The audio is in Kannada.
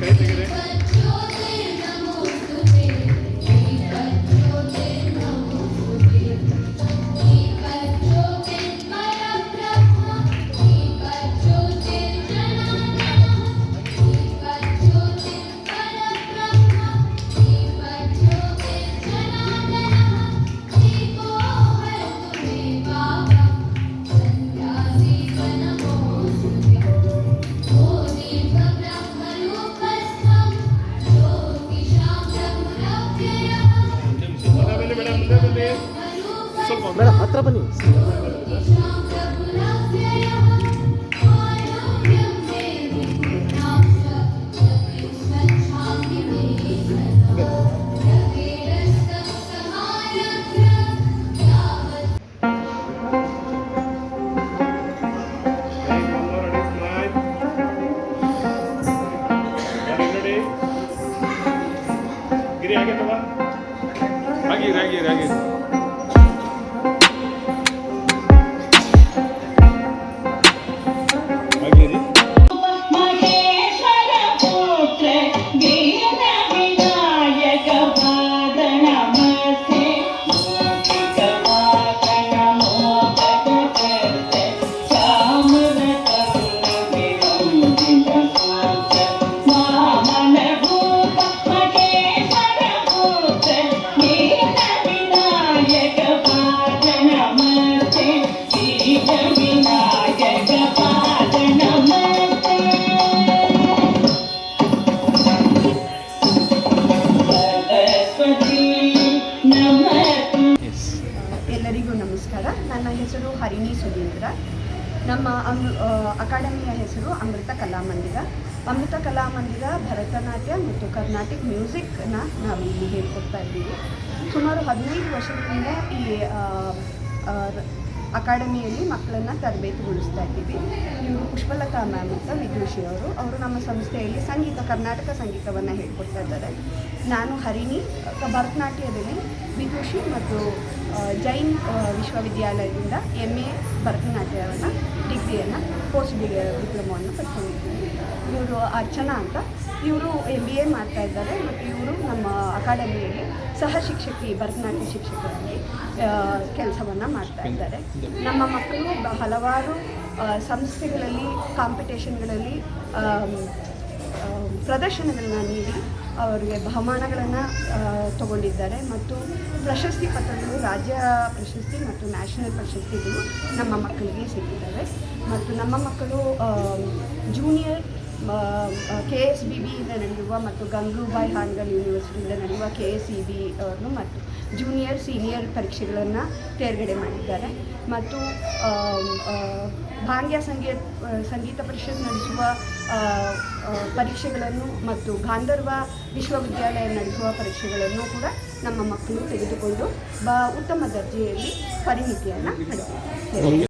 kayıt girin. ಮುಂದೆ ಬನ್ನಿ ಸ್ವಲ್ಪ ಮೇಡಮ್ ಹತ್ರ ಬನ್ನಿ. ಗಿರಿ ರಾಗಿ ಆಗಿರಿ ನನ್ನ ಹೆಸರು ಹರಿಣಿ ಸುಧೀಂದ್ರ. ನಮ್ಮ ಅಮ್ ಅಕಾಡೆಮಿಯ ಹೆಸರು ಅಮೃತ ಕಲಾಮಂದಿರ ಅಮೃತ ಕಲಾಮಂದಿರ ಭರತನಾಟ್ಯ ಮತ್ತು ಕರ್ನಾಟಕ ಮ್ಯೂಸಿಕ್ನ ನಾವು ಇಲ್ಲಿ ಹೇಳ್ಕೊಡ್ತಾ ಇದ್ದೀವಿ. ಸುಮಾರು ಹದಿನೈದು ವರ್ಷಗಳಿಂದ ಈ ಅಕಾಡೆಮಿಯಲ್ಲಿ ಮಕ್ಕಳನ್ನು ತರಬೇತಿಗೊಳಿಸ್ತಾ ಇದ್ದೀವಿ. ಇವರು ಪುಷ್ಪಲತಾ ಮ್ಯಾಮ್ ಅಂತ ವಿದ್ಯುಷಿ ಅವರು. ಅವರು ನಮ್ಮ ಸಂಸ್ಥೆಯಲ್ಲಿ ಸಂಗೀತ, ಕರ್ನಾಟಕ ಸಂಗೀತವನ್ನು ಹೇಳ್ಕೊಡ್ತಾ ಇದ್ದಾರೆ. ನಾನು ಹರಿಣಿ, ಭರತನಾಟ್ಯದಲ್ಲಿ ವಿದೂಷಿ ಮತ್ತು ಜೈನ್ ವಿಶ್ವವಿದ್ಯಾಲಯದಿಂದ ಎಂ ಎ ಭರತನಾಟ್ಯವನ್ನು, ಡಿಗ್ರಿಯನ್ನು, ಪೋಸ್ಟ್ ಡಿಗ್ರಿ ಡಿಪ್ಲೊಮವನ್ನು ಪಡ್ಕೊಂಡಿದ್ದೀನಿ. ಇವರು ಅರ್ಚನಾ ಅಂತ. ಇವರು ಎಂ ಬಿ ಎ ಮಾಡ್ತಾ ಇದ್ದಾರೆ. ಮತ್ತು ಇವರು ನಮ್ಮ ಅಕಾಡೆಮಿಯಲ್ಲಿ ಸಹ ಶಿಕ್ಷಕಿ, ಭರತನಾಟ್ಯ ಶಿಕ್ಷಕರಾಗಿ ಕೆಲಸವನ್ನು ಮಾಡ್ತಾ ಇದ್ದಾರೆ. ನಮ್ಮ ಮಕ್ಕಳು ಹಲವಾರು ಸಂಸ್ಥೆಗಳಲ್ಲಿ, ಕಾಂಪಿಟೇಷನ್ಗಳಲ್ಲಿ ಪ್ರದರ್ಶನಗಳನ್ನ ನೀಡಿ ಅವರಿಗೆ ಬಹುಮಾನಗಳನ್ನು ತಗೊಂಡಿದ್ದಾರೆ. ಮತ್ತು ಪ್ರಶಸ್ತಿ ಪತ್ರಗಳು ರಾಜ್ಯ ಪ್ರಶಸ್ತಿ ಮತ್ತು ನ್ಯಾಷನಲ್ ಪ್ರಶಸ್ತಿಗಳು ನಮ್ಮ ಮಕ್ಕಳಿಗೆ ಸಿಕ್ಕಿದ್ದಾವೆ ಮತ್ತು ನಮ್ಮ ಮಕ್ಕಳು ಜೂನಿಯರ್ ಕೆ ಎಸ್ ಬಿ ಬಿಯಿಂದ ನಡೆಯುವ ಮತ್ತು ಗಂಗೂಬಾಯಿ ಹಾನ್ಗಲ್ ಯೂನಿವರ್ಸಿಟಿಯಿಂದ ನಡೆಯುವ ಕೆ ಎಸ್ ಇ ಬಿ ಅವರು ಮತ್ತು ಜೂನಿಯರ್ ಸೀನಿಯರ್ ಪರೀಕ್ಷೆಗಳನ್ನು ತೇರ್ಗಡೆ ಮಾಡಿದ್ದಾರೆ. ಮತ್ತು ಭಾಂಗ್ಯ ಸಂಗೀತ ಸಂಗೀತ ಪರಿಷತ್ ನಡೆಸುವ ಪರೀಕ್ಷೆಗಳನ್ನು ಮತ್ತು ಗಾಂಧರ್ವ ವಿಶ್ವವಿದ್ಯಾಲಯ ನಡೆಸುವ ಪರೀಕ್ಷೆಗಳನ್ನು ಕೂಡ ನಮ್ಮ ಮಕ್ಕಳು ತೆಗೆದುಕೊಂಡು ಬ, ಉತ್ತಮ ದರ್ಜೆಯಲ್ಲಿ ಪರಿಣಿತಿಯನ್ನು ಪಡೆದಿದ್ದಾರೆ.